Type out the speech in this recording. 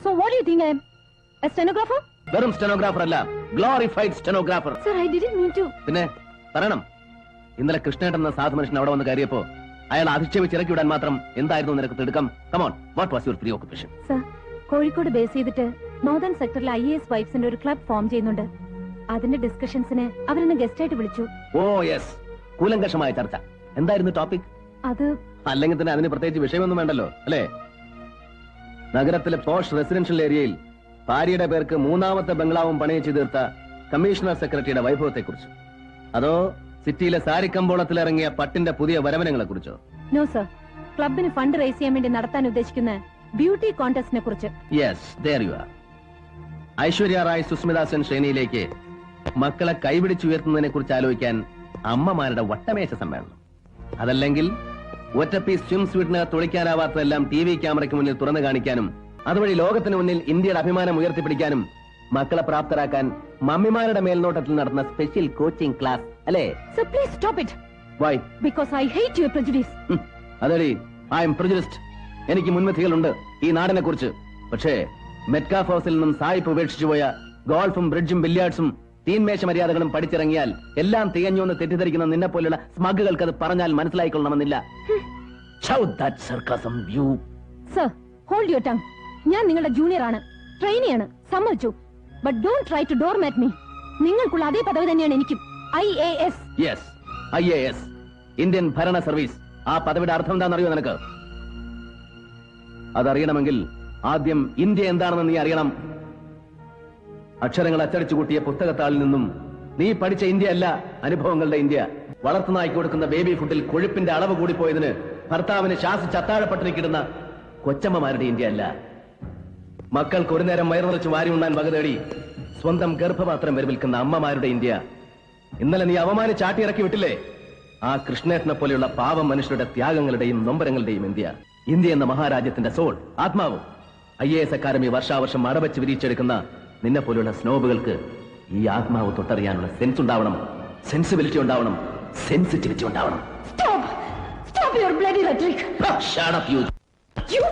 So what do you think I am? A stenographer? Verum stenographer alla. Glorified stenographer. Sir, I didn't mean to. പിന്നെ പറയണം ഇന്നലെ കൃഷ്ണേട്ടൻ എന്ന സാധു മനുഷ്യൻ അവിടെ വന്ന് കയറിയപ്പോ അയാൾ അധിക്ഷേപിച്ച് ഇറക്കി വിടാൻ മാത്രം എന്തായിരുന്നു നിനക്ക് തിടുക്കം come on what was your preoccupation Sir, Kozhikode base ചെയ്തിട്ട് നോർത്തേൺ സെക്ടറിൽ ഐ എസ് വൈഫ്സിന്റെ ഒരു ക്ലബ് ഫോം ചെയ്യുന്നുണ്ട് അതിന്റെ ഡിസ്കഷൻസിന് അവരെന്നെ ഗസ്റ്റ് ആയിട്ട് വിളിച്ചു ഓ യെസ് കൂലങ്കഷമായ ചർച്ച എന്തായിരുന്നു ടോപ്പിക് അത് അല്ലെങ്കിൽ തന്നെ അതിന് പ്രത്യേകിച്ച് വിഷയമൊന്നും വേണ്ടല്ലോ അല്ലേ നഗരത്തിലെ പോഷ് റെസിഡൻഷ്യൽ ഏരിയയിൽ ഭാര്യയുടെ പേർക്ക് മൂന്നാമത്തെ ബംഗ്ലാവും പണിയിച്ചു തീർത്ത കമ്മീഷണർ സെക്രട്ടറിയുടെ വൈഭവത്തെക്കുറിച്ച്. അതോ സിറ്റിയിലെ സാരിക്കമ്പോളത്തിൽ ഇറങ്ങിയ പട്ടിന്റെ പുതിയ വരവനങ്ങളെ കുറിച്ചോ നോ സർ ക്ലബിന് ഫണ്ട് റേസ് ചെയ്യാൻ വേണ്ടി നടത്താൻ ഉദ്ദേശിക്കുന്ന ബ്യൂട്ടി കോൺടെസ്റ്റിനെ കുറിച്ച്. Yes there you are Aishwarya Rai Sushmita Sen ശ്രേണിയിലേക്ക് മക്കളെ കൈപിടിച്ചുയർത്തുന്നതിനെ കുറിച്ച് ആലോചിക്കാൻ അമ്മമാരുടെ വട്ടമേശ സമ്മേളനം. അതല്ലെങ്കിൽ ഒറ്റപ്പീസ് സ്വിം സ്വീറ്റിന് തുളിക്കാനാവാത്തതെല്ലാം ടി വി ക്യാമറയ്ക്ക് മുന്നിൽ തുറന്നു കാണിക്കാനും അതുവഴി ലോകത്തിന് മുന്നിൽ ഇന്ത്യയുടെ അഭിമാനം ഉയർത്തിപ്പിടിക്കാനും മക്കളെ പ്രാപ്തരാക്കാൻ മമ്മിമാരുടെ മേൽനോട്ടത്തിൽ നടന്ന സ്പെഷ്യൽ കോച്ചിംഗ് ക്ലാസ് അല്ലേ? So please stop it why because I hate your prejudice അതെടി I'm prejudiced എനിക്ക് മുൻവിധികളുണ്ട് ഈ നാടിനെ കുറിച്ച് പക്ഷേ മെറ്റ്കാഫ് ഹൗസിൽ നിന്നും സായിപ്പ് ഉപേക്ഷിച്ചു പോയ ഗോൾഫും ബ്രിഡ്ജും ബില്യാർഡ്സും തീൻമേശ മര്യാദകളും പഠിച്ചിറങ്ങിയാൽ എല്ലാം തികഞ്ഞു എന്ന് തെറ്റിദ്ധരിക്കുന്ന നിന്നെ പോലുള്ള സ്മഗുകൾക്ക് അത് പറഞ്ഞാൽ മനസ്സിലായിക്കൊള്ളണമെന്നില്ല. സർ ഹോൾഡ് യുവർ ടങ് ഞാൻ നിങ്ങളുടെ ജൂനിയർ ആണ്. ട്രെയിനിയാണ് സമ്മതിച്ചു. But don't try to doormat me നിങ്ങൾക്കുള്ള അതേ പദവി തന്നെയാണ് എനിക്കും. I A S yes I A S Indian ഭരണ സർവീസ് ആ പദവിയുടെ അർത്ഥം എന്താണെന്നറിയോ നിനക്ക്? അതറിയണമെങ്കിൽ ആദ്യം ഇന്ത്യ എന്താണെന്ന് നീ അറിയണം. അക്ഷരങ്ങൾ അച്ചടിച്ചു കൂട്ടിയ പുസ്തകത്താളിൽ നിന്നും നീ പഠിച്ച ഇന്ത്യ അല്ല അനുഭവങ്ങളുടെ ഇന്ത്യ. വളർത്തുനായ്ക്ക് കൊടുക്കുന്ന ബേബി ഫുഡിൽ കൊഴുപ്പിന്റെ അളവ് കൂടിപ്പോയതിന് ഭർത്താവിന് ശാസിച്ച് അത്താഴപ്പട്ടിണിക്കിടുന്ന കൊച്ചമ്മമാരുടെ ഇന്ത്യ അല്ല മക്കൾക്ക് ഒരു നേരം വയറുനിറച്ച് വാരി ഉണ്ണാൻ വക തേടി സ്വന്തം ഗർഭപാത്രം വരവിൽക്കുന്ന അമ്മമാരുടെ ഇന്ത്യ. ഇന്നലെ നീ അവമാനി ചാട്ടിയിറക്കി വിട്ടില്ലേ? ആ കൃഷ്ണേട്ടനെ പോലെയുള്ള പാവം മനുഷ്യരുടെ ത്യാഗങ്ങളുടെയും നൊമ്പരങ്ങളുടെയും ഇന്ത്യ. ഇന്ത്യ എന്ന മഹാരാജ്യത്തിന്റെ സോൾ ആത്മാവ്. ഐ എ എസ് അക്കാദമി വർഷാവർഷം അടവച്ച് വിരിച്ചെടുക്കുന്ന നിന്നെ പോലെയുള്ള സ്നോബുകൾക്ക് ഈ ആത്മാവ് തൊട്ടറിയാനുള്ള സെൻസ് ഉണ്ടാവണം. സെൻസിബിലിറ്റി ഉണ്ടാവണം. സെൻസിറ്റിവിറ്റി ഉണ്ടാവണം. Stop stop your bloody rhetoric shut up you you